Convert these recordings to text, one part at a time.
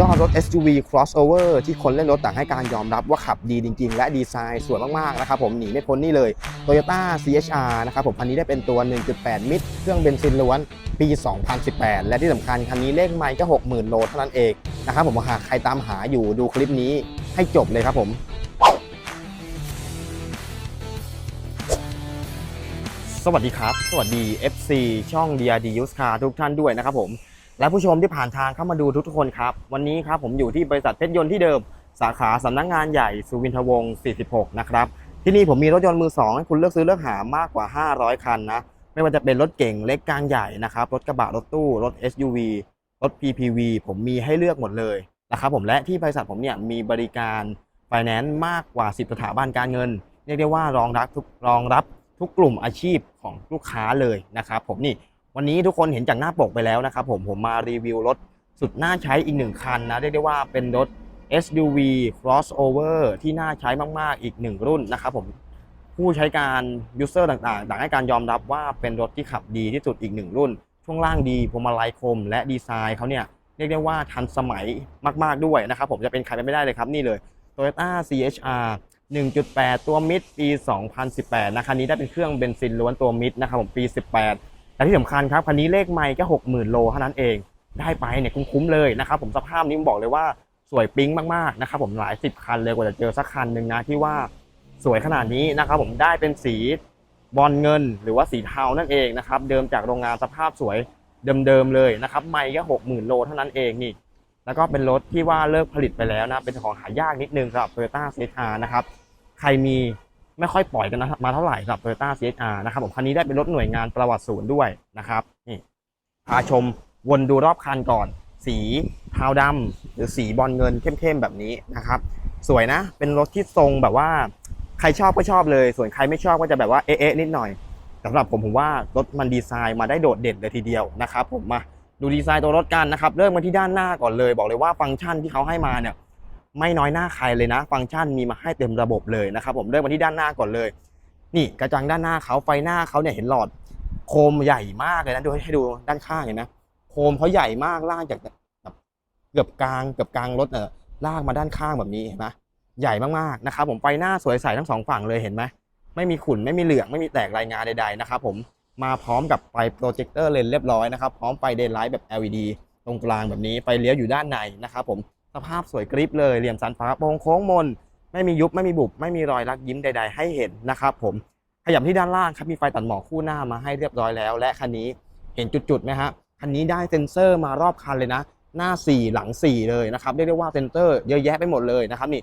ยอดรถ SUV crossover ที่คนเล่นรถต่างให้การยอมรับว่าขับดีจริง ๆ และดีไซน์สวยมาก ๆ นะครับผมหนีไม่พ้นนี่เลย Toyota CHR นะครับผมคันนี้ได้เป็นตัว 1.8 มิตร เครื่องเบนซินล้วนปี 2018 และที่สำคัญคันนี้เลขไมล์ก็ 60,000 โลเท่านั้นเองนะครับผมหากใครตามหาอยู่ดูคลิปนี้ให้จบเลยครับผมสวัสดีครับ สวัสดี FC ช่อง DRD Used Car ทุกท่านด้วยนะครับผม และผู้ชมที่ผ่านทางเข้ามาดูทุกๆคนครับ วันนี้ครับผมอยู่ที่บริษัทเพชรยนต์ที่เดิม สาขาสำนักงานใหญ่สุวินทวงศ์ 46 นะครับ ที่นี่ผมมีรถยนต์มือสองให้คุณเลือกซื้อเลือกหามากกว่า 500 คันนะ ไม่ว่าจะเป็นรถเก่งเล็กกลางใหญ่นะครับ รถกระบะ รถตู้ รถ SUV รถ PPV ผมมีให้เลือกหมดเลยนะครับผมและที่บริษัทผมเนี่ยมีบริการไฟแนนซ์มากกว่า 10 สถาบันการเงิน เรียกได้ว่ารองรับทุกรองรับทุกกลุ่มอาชีพของลูกค้าเลยนะครับผมนี่ วันนี้ทุกคนเห็นจากหน้าปกไปแล้วนะครับผมผมมารีวิวรถสุดน่าใช้อีกหนึ่งคันนะเรียกได้ว่าเป็นรถ SUV crossover ที่น่าใช้มาก ๆ อีกหนึ่งรุ่นนะครับผมผู้ใช้การ user ต่างๆ ต่างให้การยอมรับว่าเป็นรถที่ขับดีที่สุดอีกหนึ่งรุ่น ช่วงล่างดีพวงมาลัยคม และดีไซน์เขาเนี่ยเรียกได้ว่าทันสมัยมาก ๆ ด้วยนะครับผมจะเป็นใครไปไม่ได้เลยครับนี่เลย Toyota CHR 1.8 ตัวมิดปี 2018นะคันนี้ได้เป็นเครื่องเบนซินล้วนตัวมิดนะครับผมปี 18 แต่ที่สำคัญครับคันนี้เลขไม่แค่60,000โลเท่านั้นเอง ได้ไปเนี่ยคุ้มๆเลยนะครับผมสภาพนี้ผมบอกเลยว่าสวยปิ๊งมากๆนะครับผมหลายสิบคันเลยกว่าจะเจอสักคันหนึ่งนะที่ว่าสวยขนาดนี้นะครับผมได้เป็นสีบอลเงิน หรือว่าสีเทานั่นเองนะครับเดิมจากโรงงานสภาพสวยเดิมๆเลยนะครับไม่แค่60,000โลเท่านั้นเองนี่แล้วก็เป็นรถที่ว่าเลิกผลิตไปแล้วนะเป็นของหายากนิดนึงสำหรับ Toyota CHR นะครับใครมี ไม่ค่อยปล่อยกันนะมาเท่าไหร่สำหรับ Toyota CHR นะครับผมคันนี้ได้เป็นรถหน่วยงานประวัติศูนย์ด้วยนะครับนี่พาชมวนดูรอบคันก่อน สีเทาดำหรือสีบอลเงินเข้มๆแบบนี้นะครับ สวยนะ เป็นรถที่ทรงแบบว่า ใครชอบก็ชอบเลย ส่วนใครไม่ชอบก็จะแบบว่าเอ๊ะนิดหน่อยสำหรับผมผมว่ารถมันดีไซน์มาได้โดดเด่นเลยทีเดียวนะครับผมมาดูดีไซน์ตัวรถกันนะครับ เริ่มกันที่ด้านหน้าก่อนเลย บอกเลยว่าฟังก์ชันที่เขาให้มาเนี่ย ไม่น้อยหน้าใครเลยนะ ฟังก์ชันมีมาให้เต็มระบบเลยนะครับผมเริ่มกันที่ด้านหน้าก่อนเลย นี่กระจังด้านหน้าเขาไฟหน้าเขาเนี่ยเห็นหลอด โคมใหญ่มากเลยนะดูให้ดูด้านข้างเห็นไหมโคมเขาใหญ่มากลากจากแบบเกือบกลางเกือบกลางรถเน่ะลากมาด้านข้างแบบนี้เห็นไหมใหญ่มากๆนะครับผมไฟหน้าสวยใสทั้งสองฝั่งเลยเห็นไหมไม่มีขุ่นไม่มีเหลืองไม่มีแตกรายงานใดๆนะครับผมมาพร้อมกับไฟโปรเจคเตอร์เลนเรียบร้อยนะครับพร้อมไฟเดย์ไลท์แบบ LED ตรงกลางแบบนี้ไฟเลี้ยวอยู่ด้านในนะครับผม สภาพสวยกริบเลยเหลี่ยมสันฟ้าโปร่งโค้งมน ไม่มียุบไม่มีบุบ ไม่มีรอยรักยิ้มใด ๆ ให้เห็นนะครับผมขยับที่ด้านล่างครับมีไฟตัดหมอกคู่หน้ามาให้เรียบร้อยแล้ว และคันนี้เห็นจุดๆไหมฮะคันนี้ได้เซ็นเซอร์มารอบคันเลยนะ หน้า 4 หลัง 4 เลยนะครับเรียกได้ว่าเซ็นเซอร์เยอะแยะไปหมดเลยนะครับนี่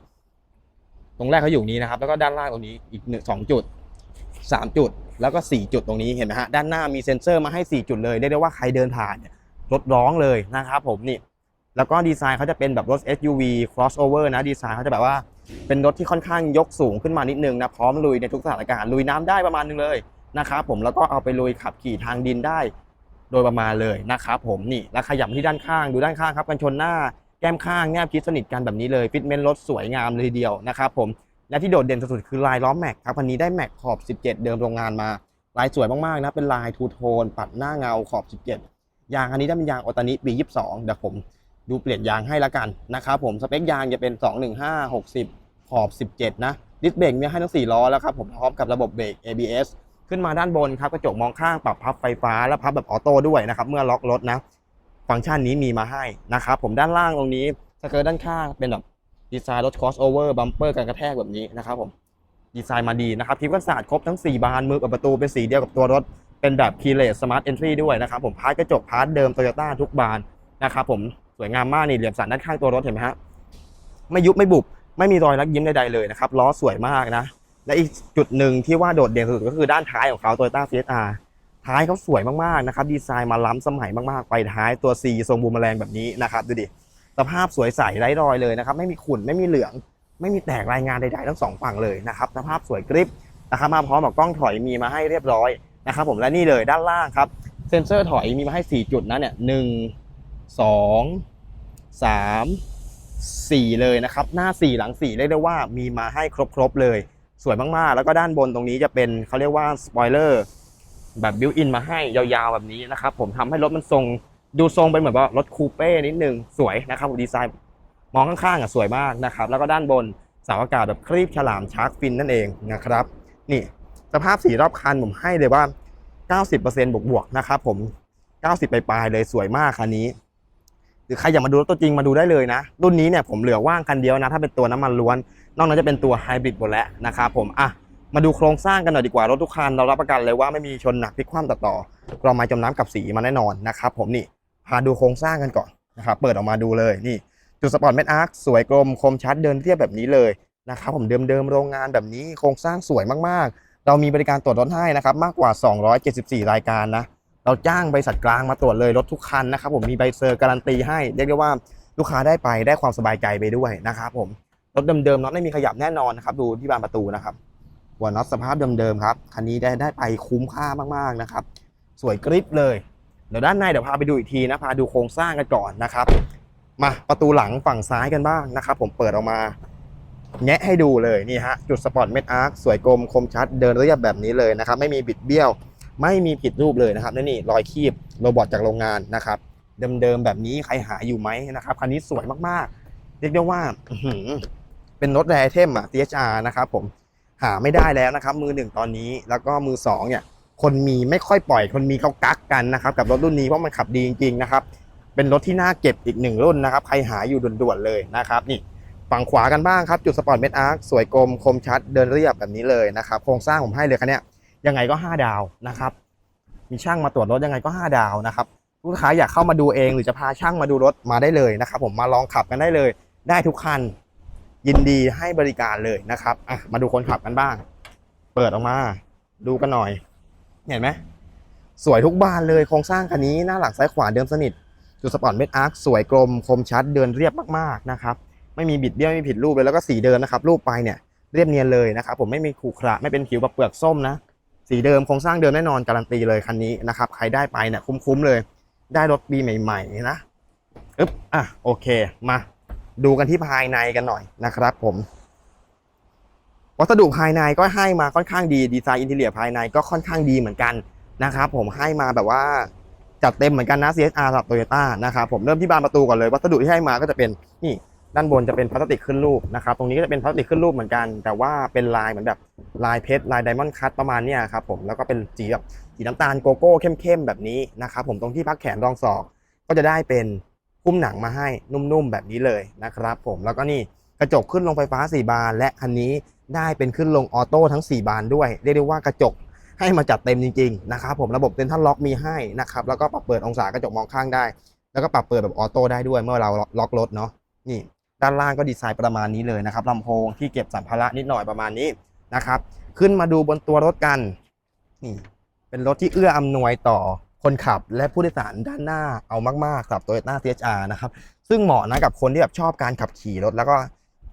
ตรงแรกเขาอยู่นี้นะครับแล้วก็ด้านล่างตรงนี้อีกสองจุด 3 จุดแล้วก็ 4 จุดตรงนี้เห็นไหมฮะด้านหน้ามีเซ็นเซอร์มาให้ 4 จุดเลยเรียกได้ว่าใครเดินผ่านเนี่ยรถร้องเลยนะครับผมนี่ แล้วก็ดีไซน์เขาจะเป็นแบบรถ SUV crossover นะดีไซน์เขาจะแบบว่าเป็นรถที่ค่อนข้างยกสูงขึ้นมานิดนึงนะพร้อมลุยในทุกสถานการณ์ลุยน้ำได้ประมาณนึงเลยนะครับผมแล้วก็เอาไปลุยขับขี่ทางดินได้ โดยประมาณเลยนะครับผมนี่แล้วขยับมที่ด้านข้างดูด้านข้างครับกันชนหน้าแก้มข้างแนบชิดสนิทกันแบบนี้เลยฟิตเมนต์รถสวยงามเลยทีเดียวนะครับผมและที่โดดเด่นสุดๆคือลายล้อแม็กครับคันนี้ได้แม็กขอบ 17 เดิมโรงงานมา ลายสวยมากๆนะเป็นลายทูโทนปัดหน้าเงาขอบ 17 ยางอันนี้ได้เป็นยางโอตานิปี 22เดี๋ยวผม ดูเปลี่ยนยางให้ละกันนะครับผมสเปคยางจะเป็น 215 60 ขอบ 17 นะดิสเบรกมีให้ทั้ง 4 ล้อแล้วครับผมพร้อมกับระบบเบรก ABS ขึ้นมาด้านบนครับกระจกมองข้างปรับพับไฟฟ้าและพับแบบออโต้ด้วยนะครับเมื่อล็อกรถนะ ฟังก์ชันนี้มีมาให้นะครับผมด้านล่างตรงนี้สเกิร์ตด้านข้างเป็นแบบดีไซน์รถ crossover บัมเปอร์กันกระแทกแบบนี้นะครับผมดีไซน์มาดีนะครับทิปกันศาสตร์ครบทั้ง 4 บานมือกับประตูเป็นสีเดียวกับตัวรถเป็นแบบ keyless smart entry ด้วยนะครับผมพาร์ทกระจกพาร์ทเดิม Toyota ทุกบานนะครับผม สวยงามมากนี่เหลี่ยมสันด้านข้างตัวรถเห็นไหมฮะไม่ยุบไม่บุบไม่มีรอยรักยิ้มใดๆเลยนะครับล้อสวยมากนะ และอีกจุดหนึ่งที่ว่าโดดเด่นสุดก็คือด้านท้ายของเขา Toyota CHR ท้ายเขาสวยมากๆนะครับดีไซน์มาล้ำสมัยมากๆไฟท้ายตัว C ทรงบูมแมลงแบบนี้นะครับดูดิสภาพสวยใสไร้รอยเลยนะครับไม่มีขุ่นไม่มีเหลือง ไม่มีแตกรายงานใดๆทั้งสองฝั่งเลยนะครับสภาพสวยกริบนะครับมาพร้อมกับกล้องถอยมีมาให้เรียบร้อยนะครับผมและนี่เลยด้านล่างครับเซ็นเซอร์ถอยมีมาให้ 4 จุดนะเนี่ยหนึ่ง สองสามสี่เลยนะครับ หน้า 4 หลัง 4 เรียกได้ว่ามีมาให้ครบๆเลย สวยมากๆ แล้วก็ด้านบนตรงนี้จะเป็นเขาเรียกว่าสปอยเลอร์แบบบิวอินมาให้ยาวๆแบบนี้นะครับ ผมทำให้รถมันทรงดูทรงเป็นเหมือนว่ารถคูเป้นิดนึงสวยนะครับดีไซน์มองข้างๆอะสวยมากนะครับ แล้วก็ด้านบนสาอากาศแบบครีบฉลามชาร์กฟินนั่นเองนะครับ นี่สภาพสีรอบคันผมให้เลยว่า 90%บวกบวกๆนะครับผม 90 ปลายๆเลยสวยมากคันนี้ รือใครอยากมาดูรถตัวจริงมาดูได้เลยนะ รุ่นนี้เนี่ยผมเหลือว่างคันเดียวนะ ถ้าเป็นตัวน้ำมันล้วน นอกนั้นจะเป็นตัวไฮบริดหมดแล้วนะครับผมอะมาดูโครงสร้างกันหน่อยดีกว่ารถทุกคันเรารับประกันเลยว่าไม่มีชนหนักพลิกคว่ำตัดต่อกรองไม้จมน้ำกับสีมาแน่นอนนะครับผมนี่พาดูโครงสร้างกันก่อนนะครับเปิดออกมาดูเลยนี่จุดสปอร์ตเม็ดอาร์คสวยกลมคมชัดเดินเรียบแบบนี้เลยนะครับผมเดิมๆโรงงานแบบนี้โครงสร้างสวยมากๆ เรามีบริการตรวจรถให้นะครับมากกว่า 274 รายการนะ เราจ้างบริษัทกลางมาตรวจเลยรถทุกคันนะครับผมมีใบเซอร์การันตีให้เรียกได้ว่าลูกค้าได้ไปได้ความสบายใจไปด้วยนะครับผมรถเดิมๆน็อตไม่มีขยับแน่นอนนะครับดูที่บานประตูนะครับหัวน็อตสภาพเดิมๆครับคันนี้ได้ได้ไปคุ้มค่ามากๆนะครับ สวยกริบเลยเดี๋ยวด้านในเดี๋ยวพาไปดูอีกทีนะพาดูโครงสร้างกันก่อนนะครับ มาประตูหลังฝั่งซ้ายกันบ้างนะครับ ผมเปิดออกมาแงะให้ดูเลยนี่ฮะจุดสปอร์ตเม็ดอาร์คสวยกลมคมชัดเดินรียบแบบนี้เลยนะครับไม่มีบิดเบี้ยว ไม่มีผิดรูปเลยนะครับนี่นี่รอยคีบโรบอทจากโรงงานนะครับเดิมๆแบบนี้ใครหาอยู่ไหมนะครับคันนี้สวยมากๆ เรียกได้ว่าเป็นรถแรเทมอะ THR นะครับผมหาไม่ได้แล้วนะครับมือหนึ่งตอนนี้แล้วก็มือสองเนี่ยคนมีไม่ค่อยปล่อยคนมีเขากักกันนะครับกับรถรุ่นนี้เพราะมันขับดีจริงๆนะครับเป็นรถที่น่าเก็บอีกหนึ่งรุ่นนะครับใครหาอยู่ด่วนๆเลยนะครับนี่ฝั่งขวากันบ้างครับจุดสปอร์ตเมดอาร์คสวยกลมคมชัดเดินเรียบแบบนี้เลยนะครับโครงสร้างผมให้เลยคันเนี้ย ยังไงก็ 5 ดาวนะครับ มีช่างมาตรวจรถยังไงก็ 5 ดาวนะครับลูกค้าอยากเข้ามาดูเองหรือจะพาช่างมาดูรถมาได้เลยนะครับ ผมมาลองขับกันได้เลย ได้ทุกคัน ยินดีให้บริการเลยนะครับอะมาดูคนขับกันบ้าง เปิดออกมา ดูกันหน่อย เห็นไหมสวยทุกบานเลยโครงสร้างคันนี้หน้าหลังซ้ายขวาเดิมสนิทจุดสปอร์ตเม็ดอาร์คสวยกลมคมชัดเดินเรียบมากๆนะครับไม่มีบิดเบี้ยวไม่มีผิดรูปเลยแล้วก็สีเดิมนะครับรูปไปเนี่ยเรียบเนียนเลยนะครับผมไม่มีขรุขระไม่เป็นผิวแบบเปลือกส้มนะ สีเดิมโครงสร้างเดิมแน่นอนการันตีเลยคันนี้นะครับ ใครได้ไปเนี่ยคุ้มๆเลย ได้รถปีใหม่ๆนะอึ๊บอะโอเคมาดูกันที่ภายในกันหน่อยนะครับผม วัสดุภายในก็ให้มาค่อนข้างดีดีไซน์อินเทเรียภายในก็ค่อนข้างดีเหมือนกันนะครับผมให้มาแบบว่าจัดเต็มเหมือนกันนะ CSR สำหรับโตโยต้านะครับผมเริ่มที่บานประตูก่อนเลย วัสดุที่ให้มาก็จะเป็นนี่ ด้านบนจะเป็นพลาสติกขึ้นรูปนะครับ ตรงนี้ก็จะเป็นพลาสติกขึ้นรูปเหมือนกัน แต่ว่าเป็นลายเหมือนแบบลายเพชรลายไดมอนด์คัตประมาณเนี้ยครับผมแล้วก็เป็นสีแบบสีน้ำตาลโกโก้เข้มๆแบบนี้นะครับผมตรงที่พักแขนรองศอก ก็จะได้เป็นหุ้มหนังมาให้นุ่มๆแบบนี้เลยนะครับผมแล้วก็นี่กระจกขึ้นลงไฟฟ้า 4 บาน และคันนี้ได้เป็นขึ้นลงออโต้ทั้ง 4 บานด้วยเรียกได้ว่ากระจกให้มาจัดเต็มจริงๆนะครับผมระบบเซ็นทรัลล็อกมีให้นะครับแล้วก็ปรับเปิดองศากระจกมองข้างได้ แล้วก็ปรับเปิดแบบออโต้ได้ด้วยเมื่อเราล็อกรถเนาะนี่ ด้านล่างก็ดีไซน์ประมาณนี้เลยนะครับลำโพงที่เก็บสัมภาระนิดหน่อยประมาณนี้นะครับ ขึ้นมาดูบนตัวรถกันนี่เป็นรถที่เอื้ออำนวยต่อคนขับและผู้โดยสารด้านหน้าเอามากๆสำหรับ Toyota CHR นะครับ ซึ่งเหมาะนะกับคนที่แบบชอบการขับขี่รถ แล้วก็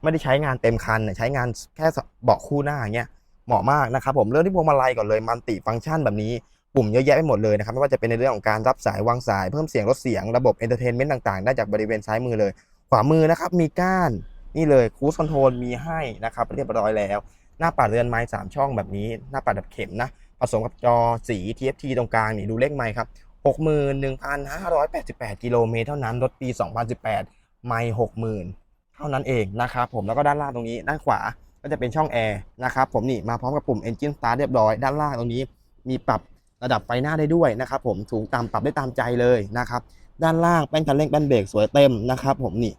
ไม่ได้ใช้งานเต็มคัน ใช้งานแค่เบาะคู่หน้าอย่างเงี้ยเหมาะมากนะครับผมเริ่มที่พวงมาลัยก่อนเลยมันติฟังก์ชันแบบนี้ปุ่มเยอะแยะไปหมดเลยนะครับไม่ว่าจะเป็นในเรื่องของการรับสายวางสายเพิ่มเสียงลดเสียงระบบเอนเตอร์เทนเมนต์ต่างๆ ได้จากบริเวณซ้ายมือเลย ขวามือนะครับมีก้านนี่เลยคูสคอนโทรลมีให้นะครับเรียบร้อยแล้ว หน้าปัดเรือนไม้สามช่องแบบนี้ หน้าปัดแบบเข็มนะผสมกับจอสี TFT ตรงกลางนี่ดูเลขไมค์ครับ61,588 กิโลเมตรเท่านั้นรถปี 2018 ไมล์60,000 เท่านั้นเองนะครับผมแล้วก็ด้านล่างตรงนี้ด้านขวาก็จะเป็นช่องแอร์นะครับผมนี่มาพร้อมกับปุ่ม Engine Start เรียบร้อย ด้านล่างตรงนี้มีปรับระดับไฟหน้าได้ด้วยนะครับผมสูงต่ำปรับได้ตามใจเลยนะครับ ด้านล่างแป้นคันเร่งแป้นเบรกสวยเต็มนะครับผมนี่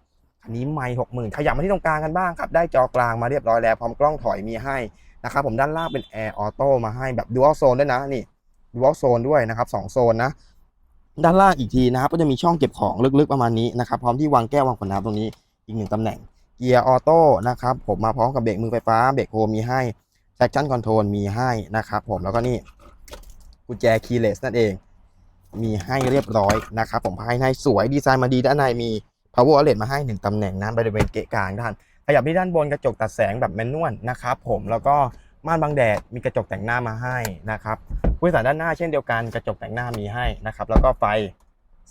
อันนี้ไม่หกหมื่นขยับมาที่ตรงกลางกันบ้างครับ ได้จอกลางมาเรียบร้อยแล้ว พร้อมกล้องถอยมีให้นะครับผมด้านล่างเป็นแอร์ออโต้มาให้แบบดูอัลโซนด้วยนะนี่ดูอัลโซนด้วยนะครับสองโซนนะด้านล่างอีกทีนะครับก็จะมีช่องเก็บของลึกๆประมาณนี้นะครับพร้อมที่วางแก้ววางขวดน้ำตรงนี้อีกหนึ่งตำแหน่งเกียร์ออโต้นะครับผมมาพร้อมกับเบรกมือไฟฟ้าเบรกโฮมีให้ traction control มีให้นะครับผมแล้วก็นี่กุญแจคีย์เลสนั่นเอง มีให้เรียบร้อยนะครับผมภายในสวยดีไซน์มาดีด้านในมี power outlet มาให้ 1ตำแหน่งนะบริเวณเกะกลางด้านขยับที่ด้านบนกระจกตัดแสงแบบแมนนวลนะครับผมแล้วก็ม่านบังแดดมีกระจกแต่งหน้ามาให้นะครับผู้โดยสารด้านหน้าเช่นเดียวกันกระจกแต่งหน้ามีให้นะครับแล้วก็ไฟ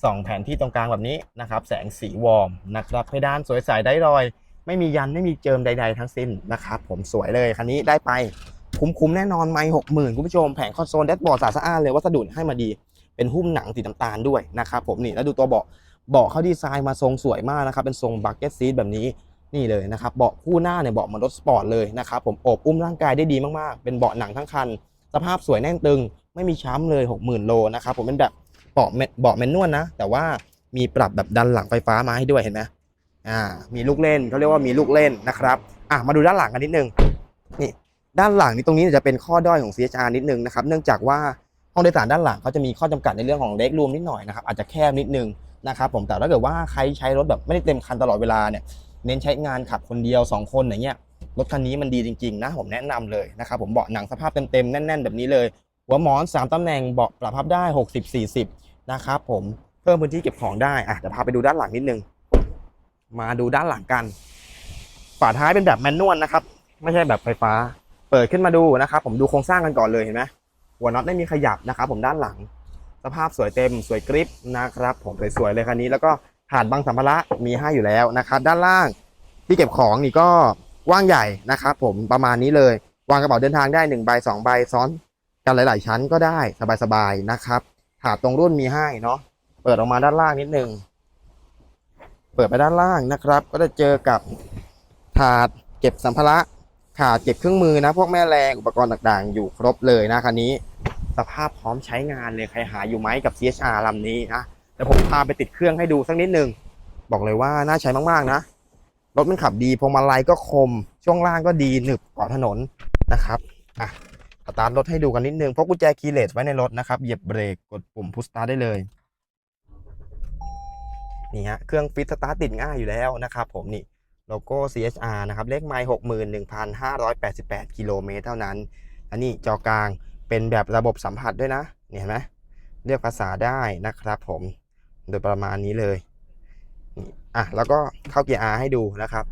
ส่องแผนที่ตรงกลางแบบนี้นะครับแสงสีวอร์มนะครับเพดานสวยใสได้รอย ไม่มียันไม่มีเจิมใด ๆ ทั้งสิ้นนะครับผมสวยเลยคันนี้ได้ไปคุ้มๆแน่นอนไม่หกหมื่นคุณผู้ชมแผงคอนโซลแดชบอร์ดสะอาดเลยวัสดุให้มาดี เป็นหุ้มหนังสีน้ำตาลด้วยนะครับผมนี่แล้วดูตัวเบาะเบาะเขาดีไซน์มาทรงสวยมากนะครับเป็นทรงบักเก็ตซีทแบบนี้นี่เลยนะครับเบาะคู่หน้าเนี่ยเบาะเหมือนรถสปอร์ตเลยนะครับผมโอบอุ้มร่างกายได้ดีมากๆ เป็นเบาะหนังทั้งคัน สภาพสวยแน่นตึง ไม่มีช้ำเลย 60,000 โลนะครับผมเป็นแบบเบาะเมเบาะแมนนวลนะ แต่ว่ามีปรับแบบดันหลังไฟฟ้ามาให้ด้วยเห็นไหมอ่ามีลูกเล่นเขาเรียกว่ามีลูกเล่นนะครับอะมาดูด้านหลังกันนิดนึงนี่ด้านหลังนี่ตรงนี้จะเป็นข้อด้อยของ CHR นิดนึงนะครับเนื่องจากว่า ห้องโดยสารด้านหลังเขาจะมีข้อจำกัดในเรื่องของเล็กรูมนิดหน่อยนะครับอาจจะแคบนิดนึงนะครับผมแต่ถ้าเกิดว่าใครใช้รถแบบไม่ได้เต็มคันตลอดเวลาเนี่ยเน้นใช้งานขับคนเดียว 2 คนอย่างเงี้ยรถคันนี้มันดีจริงๆนะผมแนะนำเลยนะครับผมเบาะหนังสภาพเต็มๆแน่น ๆ แบบนี้เลย หัวหมอน 3ตำแหน่งเบาะปรับพับได้ 60 40นะครับผมเพิ่มพื้นที่เก็บของได้อะเดี๋ยวพาไปดูด้านหลังนิดนึง มาดูด้านหลังกันฝาท้ายเป็นแบบแมนนวลนะครับ ไม่ใช่แบบไฟฟ้า เปิดขึ้นมาดูนะครับผมดูโครงสร้างกันก่อนเลยเห็นไหม หัวน็อตไม่มีขยับนะครับผมด้านหลัง สภาพสวยเต็มสวยกริปนะครับ ผมสวยๆเลยคันนี้แล้วก็ถาดบังสัมภาระมีให้อยู่แล้วนะครับด้านล่างที่เก็บของนี่ก็กว้างใหญ่นะครับผมประมาณนี้เลย วางกระเป๋าเดินทางได้1ใบ2ใบซ้อนกันหลาย ๆ ชั้นก็ได้สบายๆนะครับถาดตรงรุ่นมีให้เนาะเปิดออกมาด้านล่างนิดนึงเปิดไปด้านล่างนะครับ ก็จะเจอกับถาดเก็บสัมภาระถาดเก็บเครื่องมือนะ พวกแม่แรงอุปกรณ์ต่างๆ อยู่ครบเลยนะคันนี้ สภาพพร้อมใช้งานเลยใครหาอยู่ไหมกับ CHR ลำนี้นะเดี๋ยวผมพาไปติดเครื่องให้ดูสักนิดนึง บอกเลยว่าน่าใช้มากๆนะ รถมันขับดีพวงมาลัยก็คม ช่วงล่างก็ดีหนึบเกาะถนนนะครับอะสตาร์ทรถให้ดูกันนิดนึงพกกุญแจคีย์เลสไว้ในรถนะครับเหยียบเบรกกดปุ่มพุชสตาร์ทได้เลยนี่ฮะเครื่องฟิตสตาร์ทติดง่ายอยู่แล้วนะครับผมนี่โลโก้ CHR นะครับเลขไมล์61,588กิโลเมตรเท่านั้น อันนี้จอกลาง เป็นแบบระบบสัมผัสด้วยนะเนี่ยเห็นไหมเลือกภาษาได้นะครับผมโดยประมาณนี้เลยอะแล้วก็เข้าเกียร์ R ให้ดูนะครับ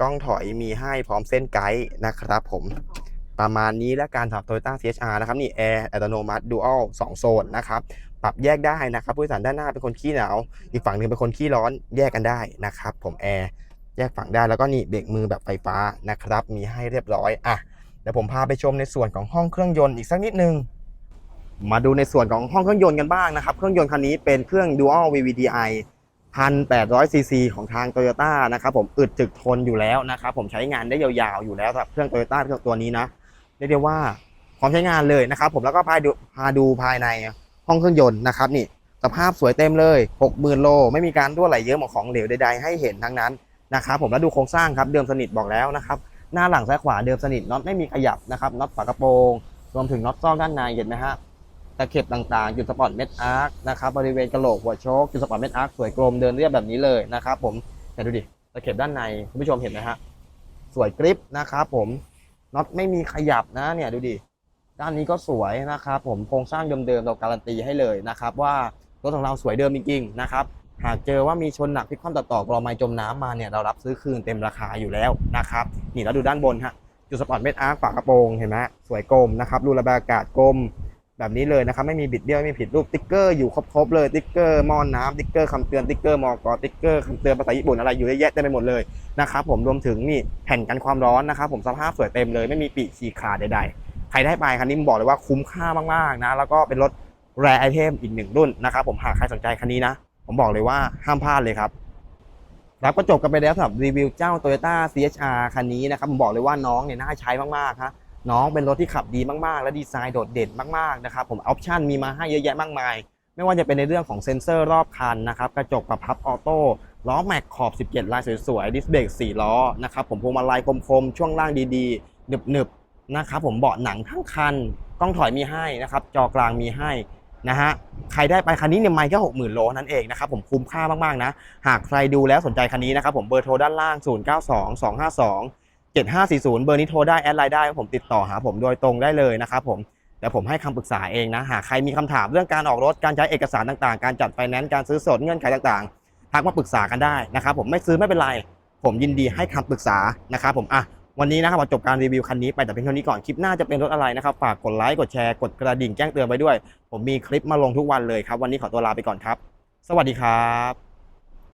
กล้องถอยมีให้พร้อมเส้นไกด์นะครับผมประมาณนี้และการขับ Toyota CHR นะครับนี่แอร์อัตโนมัติ Dual 2โซนนะครับปรับแยกได้นะครับผู้โดยสารด้านหน้าเป็นคนขี้หนาว อีกฝั่งหนึ่งเป็นคนขี้ร้อนแยกกันได้นะครับ ผมแอร์แยกฝั่งได้แล้วก็นี่เบรกมือแบบไฟฟ้านะครับ มีให้เรียบร้อยอะ เดี๋ยวผมพาไปชมในส่วนของห้องเครื่องยนต์อีกสักนิดนึง มาดูในส่วนของห้องเครื่องยนต์กันบ้างนะครับ เครื่องยนต์คันนี้เป็นเครื่อง Dual VVTi 1,800ซีซีของทาง Toyota นะครับผมอึดจึกทนอยู่แล้วนะครับผมใช้งานได้ยาวๆอยู่แล้วสำหรับเครื่อง Toyota เครื่องตัวนี้นะเรียกได้ว่าพร้อมใช้งานเลยนะครับผมแล้วก็พาดูพาดูภายในห้องเครื่องยนต์นะครับนี่สภาพสวยเต็มเลย 60,000 โล ไม่มีการรั่วไหลเยอะของของเหลวใดๆให้เห็นทั้งนั้นนะครับผมแล้วดูโครงสร้างครับเดิมสนิทบอกแล้วนะครับ หน้าหลังซ้ายขวาเดิมสนิทน็อตไม่มีขยับนะครับน็อตฝากระโปรงรวมถึงน็อตซอกด้านในเห็นไหมฮะตะเข็บต่างๆ จุดสปอร์ตเม็ดอาร์คนะครับบริเวณกระโหลกหัวโชคจุดสปอร์ตเม็ดอาร์คสวยกลมเดินเรียบแบบนี้เลยนะครับผมแต่ดูดิตะเข็บด้านในคุณผู้ชมเห็นไหมฮะสวยกริปนะครับผมน็อตไม่มีขยับนะเนี่ยดูดิด้านนี้ก็สวยนะครับผมโครงสร้างเดิมๆเราการันตีให้เลยนะครับว่ารถของเราสวยเดิมจริงๆนะครับ หากเจอว่ามีชนหนักพลิกคว่ำตัดต่อกรอไม้จมน้ำมาเนี่ยเรารับซื้อคืนเต็มราคาอยู่แล้วนะครับนี่แล้วดูด้านบนฮะจุดสปอร์ตเม็ดอาร์ฝากระโปรงเห็นไหมสวยกลมนะครับรูระบายอากาศกลมแบบนี้เลยนะครับไม่มีบิดเบี้ยวไม่มีผิดรูปติ๊กเกอร์อยู่ครบๆเลยติ๊กเกอร์มอนน้ำติ๊กเกอร์คำเตือนติ๊กเกอร์มอกติ๊กเกอร์คำเตือนภาษาญี่ปุ่นอะไรอยู่เยอะแยะเต็มไปหมดเลยนะครับผมรวมถึงนี่แผ่นกันความร้อนนะครับผมสภาพสวยเต็มเลยไม่มีปีกฉีกขาดใดๆใครได้ไปคันนี้ผมบอกเลยว่าคุ้มค่ามากๆนะแล้วก็เป็นรถแรไอเทมอีกหนึ่งรุ่นนะครับผมหากใครสนใจคันนี้นะ ผมบอกเลยว่าห้ามพลาดเลยครับครับก็จบกันไปแล้วสำหรับรีวิวเจ้า Toyota CHR คันนี้นะครับผมบอกเลยว่าน้องเนี่ยน่าใช้มากๆฮะน้องเป็นรถที่ขับดีมากๆ และดีไซน์โดดเด่นมากๆนะครับผมออปชั่นมีมาให้เยอะแยะมากมาย ไม่ว่าจะเป็นในเรื่องของเซ็นเซอร์รอบคันนะครับกระจกปรับพับออโต้ล้อแม็กขอบ 17 ลายสวยๆดิสเบรก4ล้อนะครับผมพวงมาลัยคมๆ ช่วงล่างดีๆหนึบๆนะครับผมเบาะหนังทั้งคันกล้องถอยมีให้นะครับจอกลางมีให้ นะฮะใครได้ไปคันนี้เนี่ยไม่แค่หกหมื่นโลนั่นเองนะครับผมคุ้มค่ามากๆนะ หากใครดูแล้วสนใจคันนี้นะครับผมเบอร์โทรด้านล่าง 0 9 2 2 5 2 7 5 4 0 เบอร์นี้โทรได้แอดไลน์ได้ผมติดต่อหาผมโดยตรงได้เลยนะครับผมเดี๋ยวผมให้คำปรึกษาเองนะหากใครมีคำถามเรื่องการออกรถการใช้เอกสารต่างๆ การจัดไฟแนนซ์การซื้อสดเงื่อนไขต่างๆทักมาปรึกษากันได้นะครับผมไม่ซื้อไม่เป็นไร ผมยินดีให้คำปรึกษานะครับผมอะ วันนี้นะครับจบการรีวิวคันนี้ไปแต่เพียงเท่านี้ก่อน คลิปหน้าจะเป็นรถอะไรนะครับ ฝากกดไลค์ กดแชร์ กดกระดิ่งแจ้งเตือนไว้ด้วย ผมมีคลิปมาลงทุกวันเลยครับ วันนี้ขอตัวลาไปก่อนครับ สวัสดีครับ